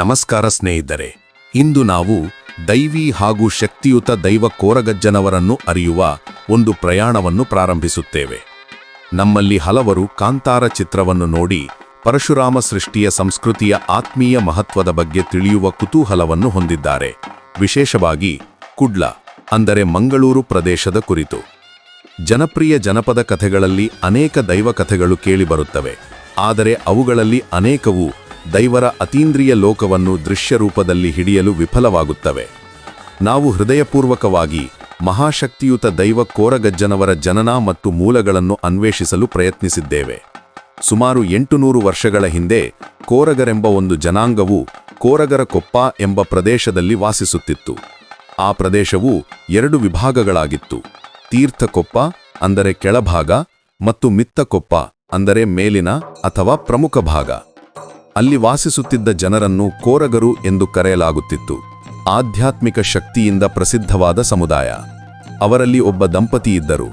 ನಮಸ್ಕಾರ ಸ್ನೇಹಿತರೆ, ಇಂದು ನಾವು ದೈವಿ ಹಾಗೂ ಶಕ್ತಿಯುತ ದೈವ ಕೋರಗಜ್ಜನವರನ್ನು ಅರಿಯುವ ಒಂದು ಪ್ರಯಾಣವನ್ನು ಪ್ರಾರಂಭಿಸುತ್ತೇವೆ. ನಮ್ಮಲ್ಲಿ ಹಲವರು ಕಾಂತಾರ ಚಿತ್ರವನ್ನು ನೋಡಿ ಪರಶುರಾಮ ಸೃಷ್ಟಿಯ ಸಂಸ್ಕೃತಿಯ ಆತ್ಮೀಯ ಮಹತ್ವದ ಬಗ್ಗೆ ತಿಳಿಯುವ ಕುತೂಹಲವನ್ನು ಹೊಂದಿದ್ದಾರೆ. ವಿಶೇಷವಾಗಿ ಕುಡ್ಲ, ಅಂದರೆ ಮಂಗಳೂರು ಪ್ರದೇಶದ ಕುರಿತು. ಜನಪ್ರಿಯ ಜನಪದ ಕಥೆಗಳಲ್ಲಿ ಅನೇಕ ದೈವ ಕಥೆಗಳು ಕೇಳಿಬರುತ್ತವೆ, ಆದರೆ ಅವುಗಳಲ್ಲಿ ಅನೇಕವು ದೈವರ ಅತೀಂದ್ರಿಯ ಲೋಕವನ್ನು ದೃಶ್ಯರೂಪದಲ್ಲಿ ಹಿಡಿಯಲು ವಿಫಲವಾಗುತ್ತವೆ. ನಾವು ಹೃದಯಪೂರ್ವಕವಾಗಿ ಮಹಾಶಕ್ತಿಯುತ ದೈವ ಕೋರಗಜ್ಜನವರ ಜನನ ಮತ್ತು ಮೂಲಗಳನ್ನು ಅನ್ವೇಷಿಸಲು ಪ್ರಯತ್ನಿಸಿದ್ದೇವೆ. ಸುಮಾರು ಎಂಟುನೂರು ವರ್ಷಗಳ ಹಿಂದೆ ಕೋರಗರೆಂಬ ಒಂದು ಜನಾಂಗವು ಕೋರಗರ ಕೊಪ್ಪ ಎಂಬ ಪ್ರದೇಶದಲ್ಲಿ ವಾಸಿಸುತ್ತಿತ್ತು. ಆ ಪ್ರದೇಶವು ಎರಡು ವಿಭಾಗಗಳಾಗಿತ್ತು. ತೀರ್ಥಕೊಪ್ಪ ಅಂದರೆ ಕೆಳಭಾಗ, ಮತ್ತು ಮಿತ್ತಕೊಪ್ಪ ಅಂದರೆ ಮೇಲಿನ ಅಥವಾ ಪ್ರಮುಖ ಭಾಗ. ಅಲ್ಲಿ ವಾಸಿಸುತ್ತಿದ್ದ ಜನರನ್ನು ಕೋರಗರು ಎಂದು ಕರೆಯಲಾಗುತ್ತಿತ್ತು. ಆಧ್ಯಾತ್ಮಿಕ ಶಕ್ತಿಯಿಂದ ಪ್ರಸಿದ್ಧವಾದ ಸಮುದಾಯ. ಅವರಲ್ಲಿ ಒಬ್ಬ ದಂಪತಿ ಇದ್ದರು.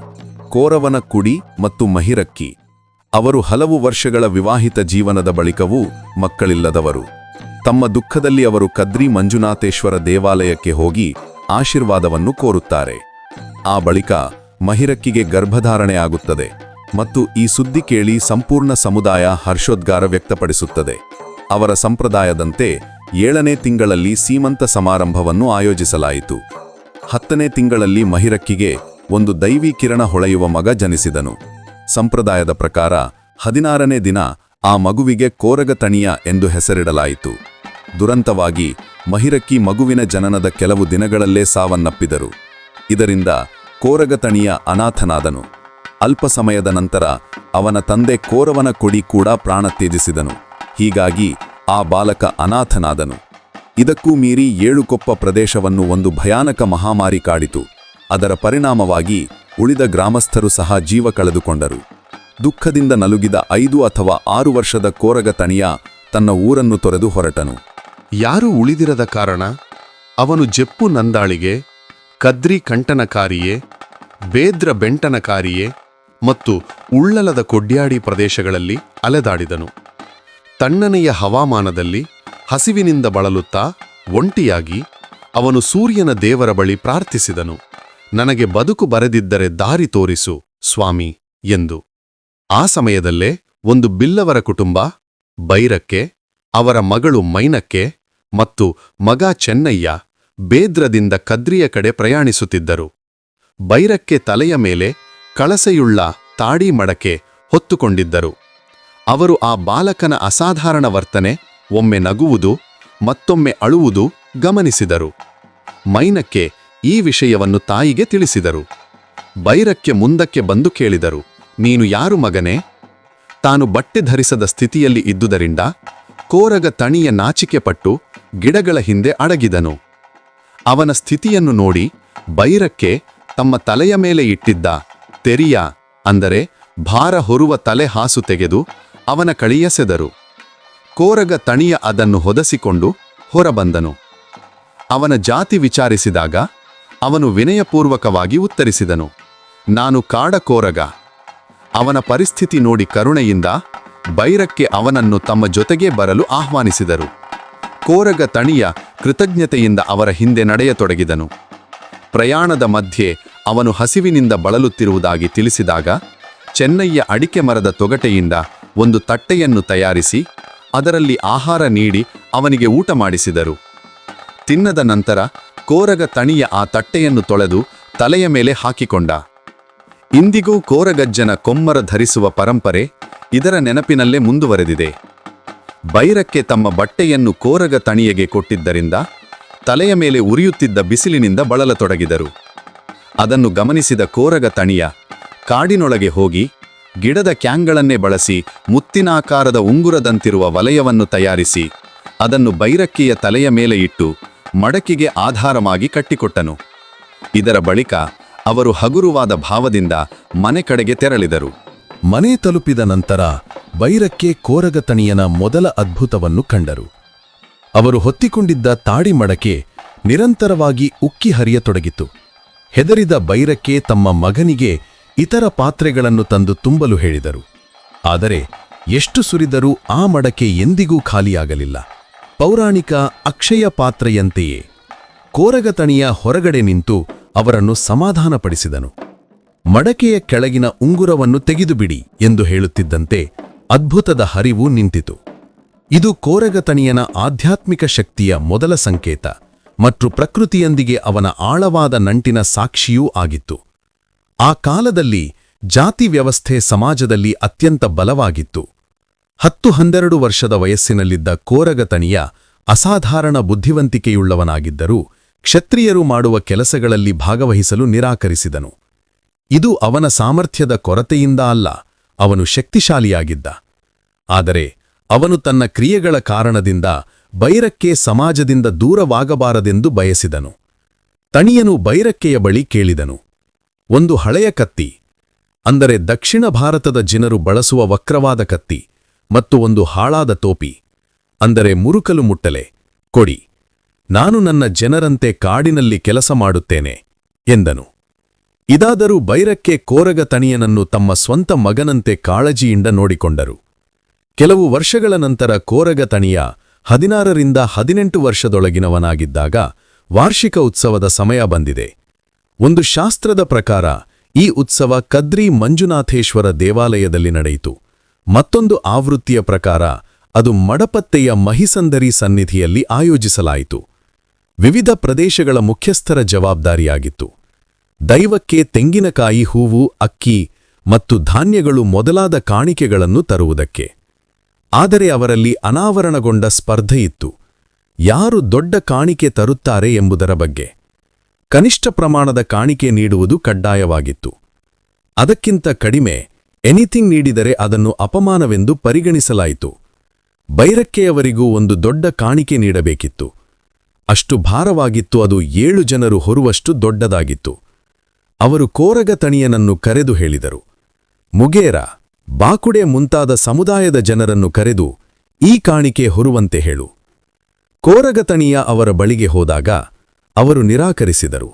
ಕೋರವನ ಕುಡಿ ಮತ್ತು ಮಹಿರಕ್ಕಿ. ಅವರು ಹಲವು ವರ್ಷಗಳ ವಿವಾಹಿತ ಜೀವನದ ಬಳಿಕವೂ ಮಕ್ಕಳಿಲ್ಲದವರು. ತಮ್ಮ ದುಃಖದಲ್ಲಿ ಅವರು ಕದ್ರಿ ಮಂಜುನಾಥೇಶ್ವರ ದೇವಾಲಯಕ್ಕೆ ಹೋಗಿ ಆಶೀರ್ವಾದವನ್ನು ಕೋರುತ್ತಾರೆ. ಆ ಬಳಿಕ ಮಹಿರಕ್ಕಿಗೆ ಗರ್ಭಧಾರಣೆ ಆಗುತ್ತದೆ ಮತ್ತು ಈ ಸುದ್ದಿ ಕೇಳಿ ಸಂಪೂರ್ಣ ಸಮುದಾಯ ಹರ್ಷೋದ್ಗಾರ ವ್ಯಕ್ತಪಡಿಸುತ್ತದೆ. ಅವರ ಸಂಪ್ರದಾಯದಂತೆ ಏಳನೇ ತಿಂಗಳಲ್ಲಿ ಸೀಮಂತ ಸಮಾರಂಭವನ್ನು ಆಯೋಜಿಸಲಾಯಿತು. ಹತ್ತನೇ ತಿಂಗಳಲ್ಲಿ ಮಹಿರಕ್ಕಿಗೆ ಒಂದು ದೈವಿ ಕಿರಣ ಹೊಳೆಯುವ ಮಗ ಜನಿಸಿದನು. ಸಂಪ್ರದಾಯದ ಪ್ರಕಾರ ಹದಿನಾರನೇ ದಿನ ಆ ಮಗುವಿಗೆ ಕೋರಗತಣಿಯ ಎಂದು ಹೆಸರಿಡಲಾಯಿತು. ದುರಂತವಾಗಿ ಮಹಿರಕ್ಕಿ ಮಗುವಿನ ಜನನದ ಕೆಲವು ದಿನಗಳಲ್ಲೇ ಸಾವನ್ನಪ್ಪಿದರು. ಇದರಿಂದ ಕೋರಗತಣಿಯ ಅನಾಥನಾದನು. ಅಲ್ಪ ಸಮಯದ ನಂತರ ಅವನ ತಂದೆ ಕೋರವನ ಕೊಡಿ ಕೂಡ ಪ್ರಾಣ ತ್ಯಜಿಸಿದನು. ಹೀಗಾಗಿ ಆ ಬಾಲಕ ಅನಾಥನಾದನು. ಇದಕ್ಕೂ ಮೀರಿ ಏಳುಕೊಪ್ಪ ಪ್ರದೇಶವನ್ನು ಒಂದು ಭಯಾನಕ ಮಹಾಮಾರಿ ಕಾಡಿತು. ಅದರ ಪರಿಣಾಮವಾಗಿ ಉಳಿದ ಗ್ರಾಮಸ್ಥರು ಸಹ ಜೀವ ಕಳೆದುಕೊಂಡರು. ದುಃಖದಿಂದ ನಲುಗಿದ ಐದು ಅಥವಾ ಆರು ವರ್ಷದ ಕೋರಗ ತಣಿಯ ತನ್ನ ಊರನ್ನು ತೊರೆದು ಹೊರಟನು. ಯಾರೂ ಉಳಿದಿರದ ಕಾರಣ? ಅವನು ಜೆಪ್ಪು ನಂದಾಳಿಗೆ, ಕದ್ರಿ ಕಂಟನಕಾರಿಯೇ ಬೇದ್ರ ಬೆಂಟನಕಾರಿಯೇ ಮತ್ತು ಉಳ್ಳಲದ ಕೊಡ್ಯಾಡಿ ಪ್ರದೇಶಗಳಲ್ಲಿ ಅಲೆದಾಡಿದನು. ತಣ್ಣನೆಯ ಹವಾಮಾನದಲ್ಲಿ ಹಸಿವಿನಿಂದ ಬಳಲುತ್ತಾ ಒಂಟಿಯಾಗಿ ಅವನು ಸೂರ್ಯನ ದೇವರ ಬಳಿ ಪ್ರಾರ್ಥಿಸಿದನು. ನನಗೆ ಬದುಕು ಬರೆದಿದ್ದರೆ ದಾರಿ ತೋರಿಸು, ಸ್ವಾಮಿ, ಎಂದು. ಆ ಸಮಯದಲ್ಲೇ ಒಂದು ಬಿಲ್ಲವರ ಕುಟುಂಬ ಬೈರಕ್ಕೆ ಅವರ ಮಗಳು ಮೈನಕ್ಕೆ ಮತ್ತು ಮಗ ಚೆನ್ನಯ್ಯ ಬೇದ್ರದಿಂದ ಕದ್ರಿಯ ಕಡೆ ಪ್ರಯಾಣಿಸುತ್ತಿದ್ದರು. ಬೈರಕ್ಕೆ ತಲೆಯ ಮೇಲೆ ಕಳಸೆಯುಳ್ಳ ತಾಡಿ ಮಡಕೆ ಹೊತ್ತುಕೊಂಡಿದ್ದರು. ಅವರು ಆ ಬಾಲಕನ ಅಸಾಧಾರಣ ವರ್ತನೆ, ಒಮ್ಮೆ ನಗುವುದು, ಮತ್ತೊಮ್ಮೆ ಅಳುವುದು ಗಮನಿಸಿದರು. ಮೈನಕ್ಕೆ ಈ ವಿಷಯವನ್ನು ತಾಯಿಗೆ ತಿಳಿಸಿದರು. ಬೈರಕ್ಕೆ ಮುಂದಕ್ಕೆ ಬಂದು ಕೇಳಿದರು, ನೀನು ಯಾರು ಮಗನೇ? ತಾನು ಬಟ್ಟೆ ಧರಿಸದ ಸ್ಥಿತಿಯಲ್ಲಿ ಇದ್ದುದರಿಂದ ಕೋರಗ ತಣಿಯ ನಾಚಿಕೆಪಟ್ಟು ಗಿಡಗಳ ಹಿಂದೆ ಅಡಗಿದನು. ಅವನ ಸ್ಥಿತಿಯನ್ನು ನೋಡಿ ಬೈರಕ್ಕೆ ತಮ್ಮ ತಲೆಯ ಮೇಲೆ ಇಟ್ಟಿದ್ದ ತೆರಿಯ ಅಂದರೆ ಭಾರ ಹೊರುವ ತಲೆ ಹಾಸು ತೆಗೆದು ಅವನ ಕಳಿಯಸೆದರು. ಕೋರಗ ತಣಿಯ ಅದನ್ನು ಹೊದಸಿಕೊಂಡು ಹೊರಬಂದನು. ಅವನ ಜಾತಿ ವಿಚಾರಿಸಿದಾಗ ಅವನು ವಿನಯಪೂರ್ವಕವಾಗಿ ಉತ್ತರಿಸಿದನು. ನಾನು ಕಾಡ ಕೋರಗ. ಅವನ ಪರಿಸ್ಥಿತಿ ನೋಡಿ ಕರುಣೆಯಿಂದ ಬೈರಕ್ಕೆ ಅವನನ್ನು ತಮ್ಮ ಜೊತೆಗೇ ಬರಲು ಆಹ್ವಾನಿಸಿದರು. ಕೋರಗ ತಣಿಯ ಕೃತಜ್ಞತೆಯಿಂದ ಅವರ ಹಿಂದೆ ನಡೆಯತೊಡಗಿದನು. ಪ್ರಯಾಣದ ಮಧ್ಯೆ ಅವನು ಹಸಿವಿನಿಂದ ಬಳಲುತ್ತಿರುವುದಾಗಿ ತಿಳಿಸಿದಾಗ ಚೆನ್ನಯ್ಯ ಅಡಿಕೆ ಮರದ ತೊಗಟೆಯಿಂದ ಒಂದು ತಟ್ಟೆಯನ್ನು ತಯಾರಿಸಿ ಅದರಲ್ಲಿ ಆಹಾರ ನೀಡಿ ಅವನಿಗೆ ಊಟ ಮಾಡಿಸಿದರು. ತಿನ್ನದ ನಂತರ ಕೋರಗ ತಣಿಯ ಆ ತಟ್ಟೆಯನ್ನು ತೊಳೆದು ತಲೆಯ ಮೇಲೆ ಹಾಕಿಕೊಂಡ. ಇಂದಿಗೂ ಕೋರಗಜ್ಜನ ಕೊಮ್ಮರ ಧರಿಸುವ ಪರಂಪರೆ ಇದರ ನೆನಪಿನಲ್ಲೇ ಮುಂದುವರೆದಿದೆ. ಬೈರಕ್ಕೆ ತಮ್ಮ ಬಟ್ಟೆಯನ್ನು ಕೋರಗ ತಣಿಯಗೆ ಕೊಟ್ಟಿದ್ದರಿಂದ ತಲೆಯ ಮೇಲೆ ಉರಿಯುತ್ತಿದ್ದ ಬಿಸಿಲಿನಿಂದ ಬಳಲತೊಡಗಿದರು. ಅದನ್ನು ಗಮನಿಸಿದ ಕೋರಗ ತಣಿಯ, ಕಾಡಿನೊಳಗೆ ಹೋಗಿ ಗಿಡದ ಕ್ಯಾಂಗಳನ್ನೇ ಬಳಸಿ ಮುತ್ತಿನಾಕಾರದ ಉಂಗುರದಂತಿರುವ ವಲಯವನ್ನು ತಯಾರಿಸಿ ಅದನ್ನು ಬೈರಕ್ಕಿಯ ತಲೆಯ ಮೇಲೆ ಇಟ್ಟು ಮಡಕಿಗೆ ಆಧಾರವಾಗಿ ಕಟ್ಟಿಕೊಟ್ಟನು. ಇದರ ಬಳಿಕ ಅವರು ಹಗುರುವಾದ ಭಾವದಿಂದ ಮನೆ ಕಡೆಗೆ ತೆರಳಿದರು. ಮನೆ ತಲುಪಿದ ನಂತರ ಬೈರಕ್ಕೆ ಕೋರಗತಣಿಯನ ಮೊದಲ ಅದ್ಭುತವನ್ನು ಕಂಡರು. ಅವರು ಹೊತ್ತಿಕೊಂಡಿದ್ದ ತಾಡಿ ಮಡಕೆ ನಿರಂತರವಾಗಿ ಉಕ್ಕಿ ಹರಿಯತೊಡಗಿತು. ಹೆದರಿದ ಬೈರಕ್ಕೆ ತಮ್ಮ ಮಗನಿಗೆ ಇತರ ಪಾತ್ರೆಗಳನ್ನು ತಂದು ತುಂಬಲು ಹೇಳಿದರು. ಆದರೆ ಎಷ್ಟು ಸುರಿದರೂ ಆ ಮಡಕೆ ಎಂದಿಗೂ ಖಾಲಿಯಾಗಲಿಲ್ಲ. ಪೌರಾಣಿಕ ಅಕ್ಷಯ ಪಾತ್ರೆಯಂತೆಯೇ ಕೋರಗತಣಿಯ ಹೊರಗಡೆ ನಿಂತು ಅವರನ್ನು ಸಮಾಧಾನಪಡಿಸಿದನು. ಮಡಕೆಯ ಕೆಳಗಿನ ಉಂಗುರವನ್ನು ತೆಗೆದುಬಿಡಿ ಎಂದು ಹೇಳುತ್ತಿದ್ದಂತೆ ಅದ್ಭುತದ ಹರಿವು ನಿಂತಿತು. ಇದು ಕೋರಗತಣಿಯನ ಆಧ್ಯಾತ್ಮಿಕ ಶಕ್ತಿಯ ಮೊದಲ ಸಂಕೇತ ಮತ್ತು ಪ್ರಕೃತಿಯೊಂದಿಗೆ ಅವನ ಆಳವಾದ ನಂಟಿನ ಸಾಕ್ಷಿಯೂ ಆಗಿತ್ತು. ಆ ಕಾಲದಲ್ಲಿ ಜಾತಿ ವ್ಯವಸ್ಥೆ ಸಮಾಜದಲ್ಲಿ ಅತ್ಯಂತ ಬಲವಾಗಿತ್ತು. ಹತ್ತು ಹನ್ನೆರಡು ವರ್ಷದ ವಯಸ್ಸಿನಲ್ಲಿದ್ದ ಕೋರಗತಣಿಯ ಅಸಾಧಾರಣ ಬುದ್ಧಿವಂತಿಕೆಯುಳ್ಳವನಾಗಿದ್ದರೂ ಕ್ಷತ್ರಿಯರು ಮಾಡುವ ಕೆಲಸಗಳಲ್ಲಿ ಭಾಗವಹಿಸಲು ನಿರಾಕರಿಸಿದನು. ಇದು ಅವನ ಸಾಮರ್ಥ್ಯದ ಕೊರತೆಯಿಂದ ಅಲ್ಲ, ಅವನು ಶಕ್ತಿಶಾಲಿಯಾಗಿದ್ದ. ಆದರೆ ಅವನು ತನ್ನ ಕ್ರಿಯೆಗಳ ಕಾರಣದಿಂದ ಬೈರಕ್ಕೆ ಸಮಾಜದಿಂದ ದೂರವಾಗಬಾರದೆಂದು ಬಯಸಿದನು. ತಣಿಯನು ಬೈರಕ್ಕೆಯ ಬಳಿ ಕೇಳಿದನು. ಒಂದು ಹಳೆಯ ಕತ್ತಿ, ಅಂದರೆ ದಕ್ಷಿಣ ಭಾರತದ ಜನರು ಬಳಸುವ ವಕ್ರವಾದ ಕತ್ತಿ ಮತ್ತು ಒಂದು ಹಾಳಾದ ತೋಪಿ, ಅಂದರೆ ಮುರುಕಲು ಮುಟ್ಟಲೆ, ಕೊಡಿ, ನಾನು ನನ್ನ ಜನರಂತೆ ಕಾಡಿನಲ್ಲಿ ಕೆಲಸ ಮಾಡುತ್ತೇನೆ ಎಂದನು. ಇದಾದರೂ ಬೈರಕ್ಕೆ ಕೋರಗ ತಣಿಯನನ್ನು ತಮ್ಮ ಸ್ವಂತ ಮಗನಂತೆ ಕಾಳಜಿಯಿಂದ ನೋಡಿಕೊಂಡರು. ಕೆಲವು ವರ್ಷಗಳ ನಂತರ ಕೋರಗ ತಣಿಯ ಹದಿನಾರರಿಂದ ಹದಿನೆಂಟು ವರ್ಷದೊಳಗಿನವನಾಗಿದ್ದಾಗ ವಾರ್ಷಿಕ ಉತ್ಸವದ ಸಮಯ ಬಂದಿದೆ. ಒಂದು ಶಾಸ್ತ್ರದ ಪ್ರಕಾರ ಈ ಉತ್ಸವ ಕದ್ರಿ ಮಂಜುನಾಥೇಶ್ವರ ದೇವಾಲಯದಲ್ಲಿ ನಡೆಯಿತು. ಮತ್ತೊಂದು ಆವೃತ್ತಿಯ ಪ್ರಕಾರ ಅದು ಮಡಪತ್ತೆಯ ಮಹಿಸಂದರಿ ಸನ್ನಿಧಿಯಲ್ಲಿ ಆಯೋಜಿಸಲಾಯಿತು. ವಿವಿಧ ಪ್ರದೇಶಗಳ ಮುಖ್ಯಸ್ಥರ ಜವಾಬ್ದಾರಿಯಾಗಿತ್ತು. ದೈವಕ್ಕೆ ತೆಂಗಿನಕಾಯಿ, ಹೂವು, ಅಕ್ಕಿ ಮತ್ತು ಧಾನ್ಯಗಳು ಮೊದಲಾದ ಕಾಣಿಕೆಗಳನ್ನು ತರುವುದಕ್ಕೆ. ಆದರೆ ಅವರಲ್ಲಿ ಅನಾವರಣಗೊಂಡ ಸ್ಪರ್ಧೆಯಿತ್ತು. ಯಾರು ದೊಡ್ಡ ಕಾಣಿಕೆ ತರುತ್ತಾರೆ ಎಂಬುದರ ಬಗ್ಗೆ. ಕನಿಷ್ಠ ಪ್ರಮಾಣದ ಕಾಣಿಕೆ ನೀಡುವುದು ಕಡ್ಡಾಯವಾಗಿತ್ತು. ಅದಕ್ಕಿಂತ ಕಡಿಮೆ ಎನಿಥಿಂಗ್ ನೀಡಿದರೆ ಅದನ್ನು ಅಪಮಾನವೆಂದು ಪರಿಗಣಿಸಲಾಯಿತು. ಬೈರಕ್ಕೆಯವರಿಗೂ ಒಂದು ದೊಡ್ಡ ಕಾಣಿಕೆ ನೀಡಬೇಕಿತ್ತು. ಅಷ್ಟು ಭಾರವಾಗಿತ್ತು ಅದು ಏಳು ಜನರು ಹೊರುವಷ್ಟು ದೊಡ್ಡದಾಗಿತ್ತು. ಅವರು ಕೋರಗ ತಣಿಯನನ್ನು ಕರೆದು ಹೇಳಿದರು, ಮುಗೇರ ಬಾಕುಡೆ ಮುಂತಾದ ಸಮುದಾಯದ ಜನರನ್ನು ಕರೆದು ಈ ಕಾಣಿಕೆ ಹೊರುವಂತೆ ಹೇಳು. ಕೋರಗತಣಿಯ ಅವರ ಬಳಿಗೆ ಹೋದಾಗ ಅವರು ನಿರಾಕರಿಸಿದರು.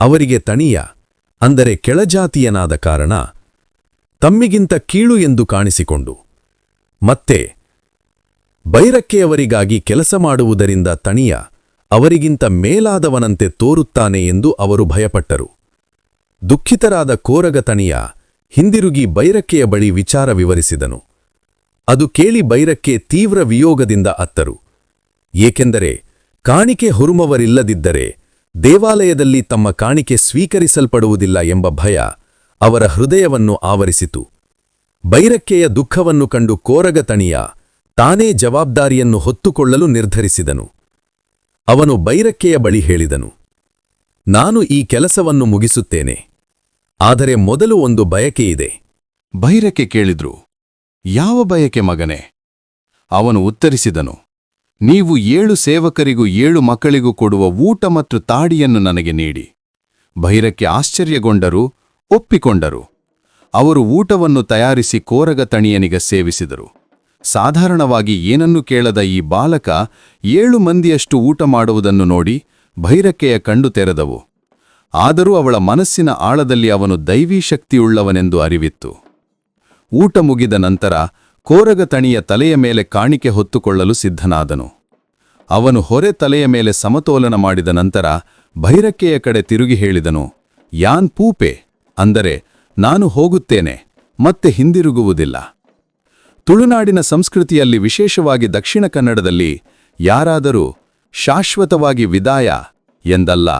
ಅವರಿಗೆ ತಣಿಯ, ಅಂದರೆ ಕೆಳಜಾತಿಯನಾದ ಕಾರಣ, ತಮ್ಮಿಗಿಂತ ಕೀಳು ಎಂದು ಕಾಣಿಸಿಕೊಂಡು, ಮತ್ತೆ ಬೈರಕ್ಕೆಯವರಿಗಾಗಿ ಕೆಲಸ ಮಾಡುವುದರಿಂದ ತಣಿಯ ಅವರಿಗಿಂತ ಮೇಲಾದವನಂತೆ ತೋರುತ್ತಾನೆ ಎಂದು ಅವರು ಭಯಪಟ್ಟರು. ದುಃಖಿತರಾದ ಕೋರಗ ತಣಿಯ ಹಿಂದಿರುಗಿ ಬೈರಕ್ಕೆಯ ಬಳಿ ವಿಚಾರ ವಿವರಿಸಿದನು. ಅದು ಕೇಳಿ ಬೈರಕ್ಕೆ ತೀವ್ರ ವಿಯೋಗದಿಂದ ಅತ್ತರು. ಏಕೆಂದರೆ ಕಾಣಿಕೆ ಹುರುಮವರಿಲ್ಲದಿದ್ದರೆ ದೇವಾಲಯದಲ್ಲಿ ತಮ್ಮ ಕಾಣಿಕೆ ಸ್ವೀಕರಿಸಲ್ಪಡುವುದಿಲ್ಲ ಎಂಬ ಭಯ ಅವರ ಹೃದಯವನ್ನು ಆವರಿಸಿತು. ಬೈರಕ್ಕೆಯ ದುಃಖವನ್ನು ಕಂಡು ಕೋರಗ ತಣಿಯ ತಾನೇ ಜವಾಬ್ದಾರಿಯನ್ನು ಹೊತ್ತುಕೊಳ್ಳಲು ನಿರ್ಧರಿಸಿದನು. ಅವನು ಬೈರಕ್ಕೆಯ ಬಳಿ ಹೇಳಿದನು, ನಾನು ಈ ಕೆಲಸವನ್ನು ಮುಗಿಸುತ್ತೇನೆ. ಆದರೆ ಮೊದಲು ಒಂದು ಬಯಕೆಯಿದೆ ಬೈರಕ್ಕೆ ಕೇಳಿದ್ರು, ಯಾವ ಬಯಕೆ ಮಗನೇ? ಅವನು ಉತ್ತರಿಸಿದನು, ನೀವು ಏಳು ಸೇವಕರಿಗೂ ಏಳು ಮಕ್ಕಳಿಗೂ ಕೊಡುವ ಊಟ ಮತ್ತು ತಾಡಿಯನ್ನು ನನಗೆ ನೀಡಿ. ಬೈರಕ್ಕೆ ಆಶ್ಚರ್ಯಗೊಂಡರು, ಒಪ್ಪಿಕೊಂಡರು. ಅವರು ಊಟವನ್ನು ತಯಾರಿಸಿ ಕೋರಗ ತಣಿಯನಿಗೆ ಸೇವಿಸಿದರು. ಸಾಧಾರಣವಾಗಿ ಏನನ್ನು ಕೇಳದ ಈ ಬಾಲಕ ಏಳು ಮಂದಿಯಷ್ಟು ಊಟ ಮಾಡುವುದನ್ನು ನೋಡಿ ಭೈರಕ್ಕೆಯ ಕಂಡು ತೆರೆದವು. ಆದರೂ ಅವಳ ಮನಸ್ಸಿನ ಆಳದಲ್ಲಿ ಅವನು ದೈವೀ ಶಕ್ತಿಯುಳ್ಳವನೆಂದು ಅರಿವಿತ್ತು. ಊಟ ಮುಗಿದ ನಂತರ ಕೋರಗ ತಣಿಯ ತಲೆಯ ಮೇಲೆ ಕಾಣಿಕೆ ಹೊತ್ತುಕೊಳ್ಳಲು ಸಿದ್ಧನಾದನು. ಅವನು ಹೊರೆ ತಲೆಯ ಮೇಲೆ ಸಮತೋಲನ ಮಾಡಿದ ನಂತರ ಭೈರಕ್ಕೆಯ ಕಡೆ ತಿರುಗಿ ಹೇಳಿದನು, ಯಾನ್ ಪೂಪೆ, ಅಂದರೆ ನಾನು ಹೋಗುತ್ತೇನೆ, ಮತ್ತೆ ಹಿಂದಿರುಗುವುದಿಲ್ಲ. ತುಳುನಾಡಿನ ಸಂಸ್ಕೃತಿಯಲ್ಲಿ ವಿಶೇಷವಾಗಿ ದಕ್ಷಿಣ ಕನ್ನಡದಲ್ಲಿ ಯಾರಾದರೂ ಶಾಶ್ವತವಾಗಿ ವಿದಾಯ ಎಂದಲ್ಲ,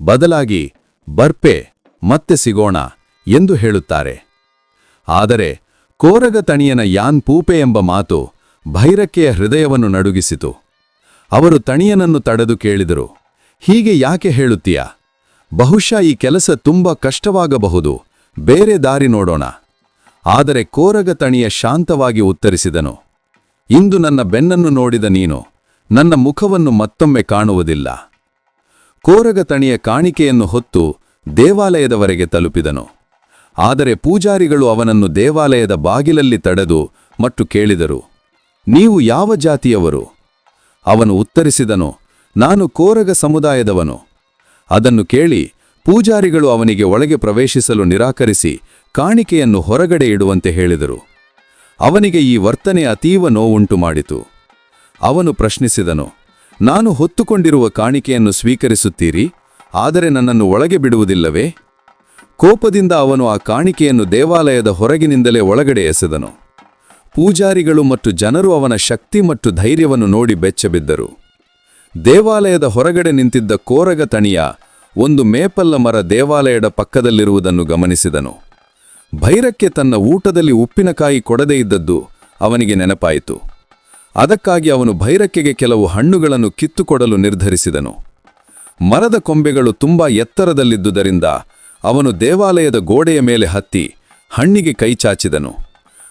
ಬದಲಾಗಿ ಬರ್ಪೆ, ಮತ್ತೆ ಸಿಗೋಣ ಎಂದು ಹೇಳುತ್ತಾರೆ. ಆದರೆ ಕೋರಗ ತಣಿಯನ ಯಾನ್ ಪೂಪೆ ಎಂಬ ಮಾತು ಭೈರಕ್ಕೆಯ ಹೃದಯವನ್ನು ನಡುಗಿಸಿತು. ಅವರು ತಣಿಯನನ್ನು ತಡೆದು ಕೇಳಿದರು. ಹೀಗೆ ಯಾಕೆ ಹೇಳುತ್ತೀಯ? ಬಹುಶಃ ಈ ಕೆಲಸ ತುಂಬ ಕಷ್ಟವಾಗಬಹುದು. ಬೇರೆ ದಾರಿ ನೋಡೋಣ. ಆದರೆ ಕೋರಗ ತಣಿಯ ಶಾಂತವಾಗಿ ಉತ್ತರಿಸಿದನು. ಇಂದು ನನ್ನ ಬೆನ್ನನ್ನು ನೋಡಿದ ನೀನು, ನನ್ನ ಮುಖವನ್ನು ಮತ್ತೊಮ್ಮೆ ಕಾಣುವುದಿಲ್ಲ. ಕೋರಗ ತಣಿಯ ಕಾಣಿಕೆಯನ್ನು ಹೊತ್ತು ದೇವಾಲಯದವರೆಗೆ ತಲುಪಿದನು. ಆದರೆ ಪೂಜಾರಿಗಳು ಅವನನ್ನು ದೇವಾಲಯದ ಬಾಗಿಲಲ್ಲಿ ತಡೆದು ಮತ್ತು ಕೇಳಿದರು, ನೀವು ಯಾವ ಜಾತಿಯವರು? ಅವನು ಉತ್ತರಿಸಿದನು, ನಾನು ಕೋರಗ ಸಮುದಾಯದವನು. ಅದನ್ನು ಕೇಳಿ ಪೂಜಾರಿಗಳು ಅವನಿಗೆ ಒಳಗೆ ಪ್ರವೇಶಿಸಲು ನಿರಾಕರಿಸಿ ಕಾಣಿಕೆಯನ್ನು ಹೊರಗಡೆ ಇಡುವಂತೆ ಹೇಳಿದರು. ಅವನಿಗೆ ಈ ವರ್ತನೆ ಅತೀವ ನೋವುಂಟು ಮಾಡಿತು ಅವನು ಪ್ರಶ್ನಿಸಿದನು ನಾನು ಹೊತ್ತುಕೊಂಡಿರುವ ಕಾಣಿಕೆಯನ್ನು ಸ್ವೀಕರಿಸುತ್ತೀರಿ, ಆದರೆ ನನ್ನನ್ನು ಒಳಗೆ ಬಿಡುವುದಿಲ್ಲವೇ? ಕೋಪದಿಂದ ಅವನು ಆ ಕಾಣಿಕೆಯನ್ನು ದೇವಾಲಯದ ಹೊರಗಿನಿಂದಲೇ ಒಳಗಡೆ ಎಸೆದನು. ಪೂಜಾರಿಗಳು ಮತ್ತು ಜನರು ಅವನ ಶಕ್ತಿ ಮತ್ತು ಧೈರ್ಯವನ್ನು ನೋಡಿ ಬೆಚ್ಚಬಿದ್ದರು. ದೇವಾಲಯದ ಹೊರಗಡೆ ನಿಂತಿದ್ದ ಕೋರಗ ತಣಿಯ ಒಂದು ಮೇಪಲ್ಲ ಮರ ದೇವಾಲಯದ ಪಕ್ಕದಲ್ಲಿರುವುದನ್ನು ಗಮನಿಸಿದನು. ಭೈರಕ್ಕೆ ತನ್ನ ಊಟದಲ್ಲಿ ಉಪ್ಪಿನಕಾಯಿ ಕೊಡದೇ ಇದ್ದದ್ದು ಅವನಿಗೆ ನೆನಪಾಯಿತು. ಅದಕ್ಕಾಗಿ ಅವನು ಭೈರಕ್ಕೆಗೆ ಕೆಲವು ಹಣ್ಣುಗಳನ್ನು ಕಿತ್ತುಕೊಡಲು ನಿರ್ಧರಿಸಿದನು. ಮರದ ಕೊಂಬೆಗಳು ತುಂಬಾ ಎತ್ತರದಲ್ಲಿದ್ದುದರಿಂದ ಅವನು ದೇವಾಲಯದ ಗೋಡೆಯ ಮೇಲೆ ಹತ್ತಿ ಹಣ್ಣಿಗೆ ಕೈಚಾಚಿದನು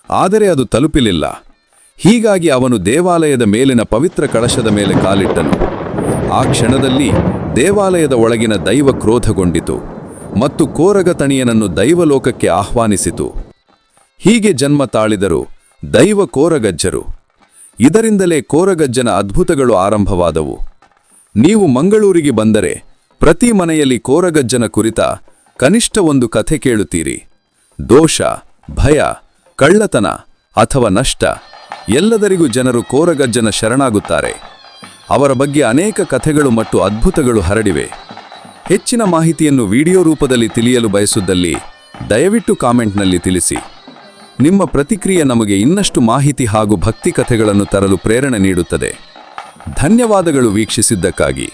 ಆದರೆ ಅದು ತಲುಪಿಲಿಲ್ಲ. ಹೀಗಾಗಿ ಅವನು ದೇವಾಲಯದ ಮೇಲಿನ ಪವಿತ್ರ ಕಳಶದ ಮೇಲೆ ಕಾಲಿಟ್ಟನು. ಆ ಕ್ಷಣದಲ್ಲಿ ದೇವಾಲಯದ ಒಳಗಿನ ದೈವ ಕ್ರೋಧಗೊಂಡಿತು ಮತ್ತು ಕೋರಗತಣಿಯನನ್ನು ದೈವಲೋಕಕ್ಕೆ ಆಹ್ವಾನಿಸಿತು. ಹೀಗೆ ಜನ್ಮ ತಾಳಿದರು ದೈವ ಕೋರಗಜ್ಜರು. ಇದರಿಂದಲೇ ಕೋರಗಜ್ಜನ ಅದ್ಭುತಗಳು ಆರಂಭವಾದವು. ನೀವು ಮಂಗಳೂರಿಗೆ ಬಂದರೆ ಪ್ರತಿ ಮನೆಯಲ್ಲಿ ಕೋರಗಜ್ಜನ ಕುರಿತ ಕನಿಷ್ಠ ಒಂದು ಕಥೆ ಕೇಳುತ್ತೀರಿ. ದೋಷ, ಭಯ, ಕಳ್ಳತನ ಅಥವಾ ನಷ್ಟ ಎಲ್ಲದರಿಗೂ ಜನರು ಕೋರಗಜ್ಜನ ಶರಣಾಗುತ್ತಾರೆ. ಅವರ ಬಗ್ಗೆ ಅನೇಕ ಕಥೆಗಳು ಮತ್ತು ಅದ್ಭುತಗಳು ಹರಡಿವೆ. ಹೆಚ್ಚಿನ ಮಾಹಿತಿಯನ್ನು ವಿಡಿಯೋ ರೂಪದಲ್ಲಿ ತಿಳಿಯಲು ಬಯಸುವುದಲ್ಲಿ ದಯವಿಟ್ಟು ಕಾಮೆಂಟ್ನಲ್ಲಿ ತಿಳಿಸಿ. ನಿಮ್ಮ ಪ್ರತಿಕ್ರಿಯೆ ನಮಗೆ ಇನ್ನಷ್ಟು ಮಾಹಿತಿ ಹಾಗೂ ಭಕ್ತಿ ಕಥೆಗಳನ್ನು ತರಲು ಪ್ರೇರಣೆ ನೀಡುತ್ತದೆ. ಧನ್ಯವಾದಗಳು ವೀಕ್ಷಿಸಿದ್ದಕ್ಕಾಗಿ.